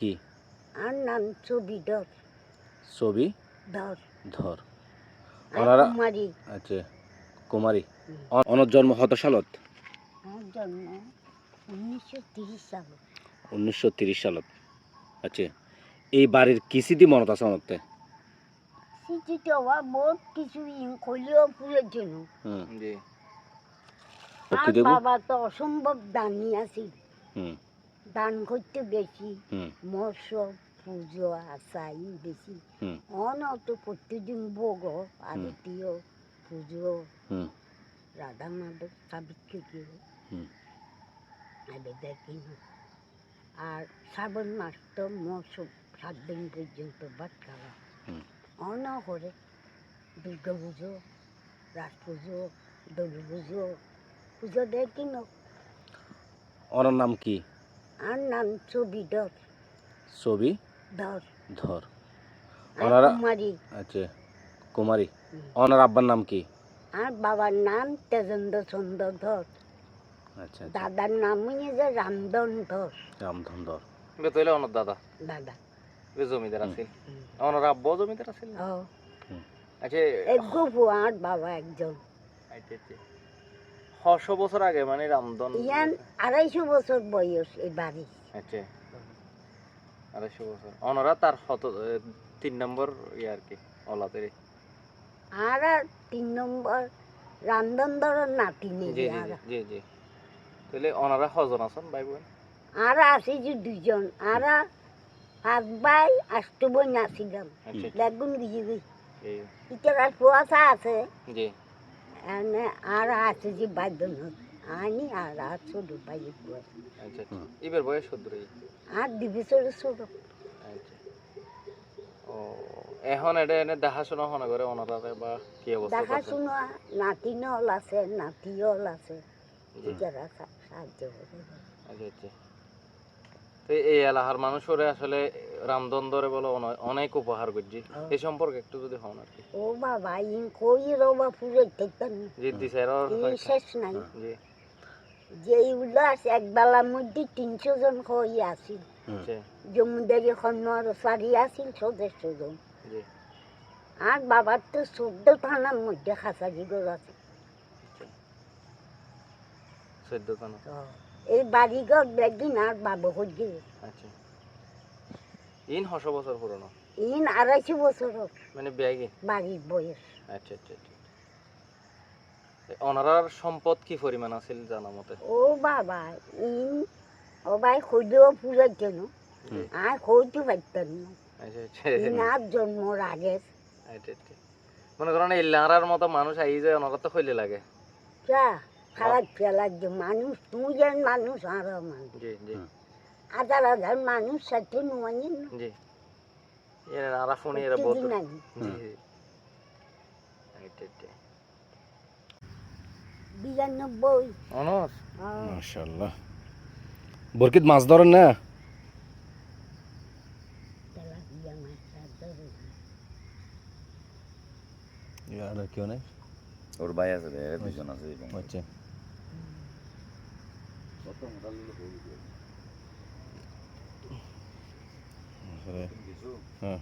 কি? আর নাম ছবি ধর। ছবি? ধর। ধর। ওনারা কুমারী। আচ্ছা কুমারী। অনর জন্ম কত সালত? জন্ম উনিশশো তিরিশ সালে। উনিশশো তিরিশ সালত। আচ্ছা এই বাড়ির কি স্মৃতি মনত আছে অনতে স্মৃতিতে আবার বহুত কিছু কলিও ফুলের জন্য হুম। জি। আর শক্তিদেব বাবা তো অসম্ভব দানি আছে। হুম। দান করতে বেশি মৎস্য পুজো আসাই বেশি। হুম। অন তো প্রত্যেকদিন ভোগ আরতীয় পুজো রাধা মাধব সাবিত্রী দেখি না। আর শ্রাবণ মাস তো মৎস্য সাত দিন পর্যন্ত ভাত খাওয়া। অন করে দুর্গা পুজো রাস পুজো দোল পুজো পুজো দেখি না। ওনার নাম কি? আর নাম ছবি ধর। ছবি ধর। ধর। ওনারা- কুমারী। আচ্ছা কুমারী। ওনার আব্বার নাম কি? আর বাবার নাম তেজেন্দ্র চন্দ্র ধর। আচ্ছা আচ্ছা। দাদার নাম হয়ে রামদন ধর। রামধন ধর। বে তইলে অনর দাদা। দাদা। বে জমিদার। আছিল। হুম। অনর জমিদার আছিল? ও। আচ্ছা এক গপু আর বাবা একজন। আচ্ছা, আচ্ছা। ছশো বছর আগে মানে রামদন ইয়ান আড়াইশো বছর বয়স এই বাড়ি। আচ্ছা। আড়াইশো বছর। অনরা তার এ, তিন নম্বর ইয়ে আর কি অলাতের আর তিন নম্বর রামদন ধরের নাতি জি নেই জি জি, জি জি তাহলে অনারা হজন আছেন ভাই বোন আর আছে যে দুজন আর পাঁচ ভাই আষ্ট বোন আসিলাম আচ্ছা বেগুন গিয়ে গই ইটার কুয়াশা আছে। জি। আর আছে যে বাইদন আনি আর আর ছোট ভাই আচ্ছা এবার বয়স সত্তর আর দিবিসের ছোট আচ্ছা। ও এখন এটা এনে দেখাশোনা হনে করে অনারারে বা কি অবস্থা? দেখাশোনা নাতি নল আছে। নাতি হল আছে সা- সাহায্য করে। আচ্ছা আচ্ছা। তো এই এলাকার মানুষরে আসলে রামদন্দরে বলে অনে- অনেক উপহার করছি। হ্যাঁ। এই সম্পর্কে একটু যদি হন আর কি। ও বাবা ইন কই রবা দেখতেন জি দিশার এই শেষ নাই। জি। যে উল্লাস এক বেলার মধ্যে তিনশো জন হই আচ্ছা জমিদারি খন্নর সারি আসিল সদস্য জন। আর বাবার তো চোদ্দ থানার মধ্যে খাসাজি ঘর আছে। চোদ্দ থানা। তো এই বাড়িঘর দেখদিন আর বাবু হয়ে আচ্ছা। ইন হশ বছর পুরনো? ইন আড়াইশো বছর। মানে ব্যাগে? বাড়ির বয়স আচ্ছা আচ্ছা আচ্ছা অনারার সম্পদ কি পরিমাণ আছিল জানা মতে? ও বাবা ইন ও ভাই পুরার জন্য। আর হইতে পারতেন না আচ্ছা আচ্ছা ইন আর জন্মর আগে। আচ্ছা আচ্ছা। মনে করেন এই লাঁড়ার মতো মানুষ আই যায় ওনারা তো হইলে লাগে। যা খারাপ ফেলার মানুষ তুই যেন মানুষ আর মানুষ। জি জি। হাজার হাজার মানুষ সাথে নোয়ানি না। জি। এর নারা এরা আনি জি জি। বিরানব্বই। অনর। মাশাআল্লাহ। বরকিত মাছ ধরেন না। আর কেউ নেই? ওর ভাই আছে রে দুজন আছে আচ্ছা। হ্যাঁ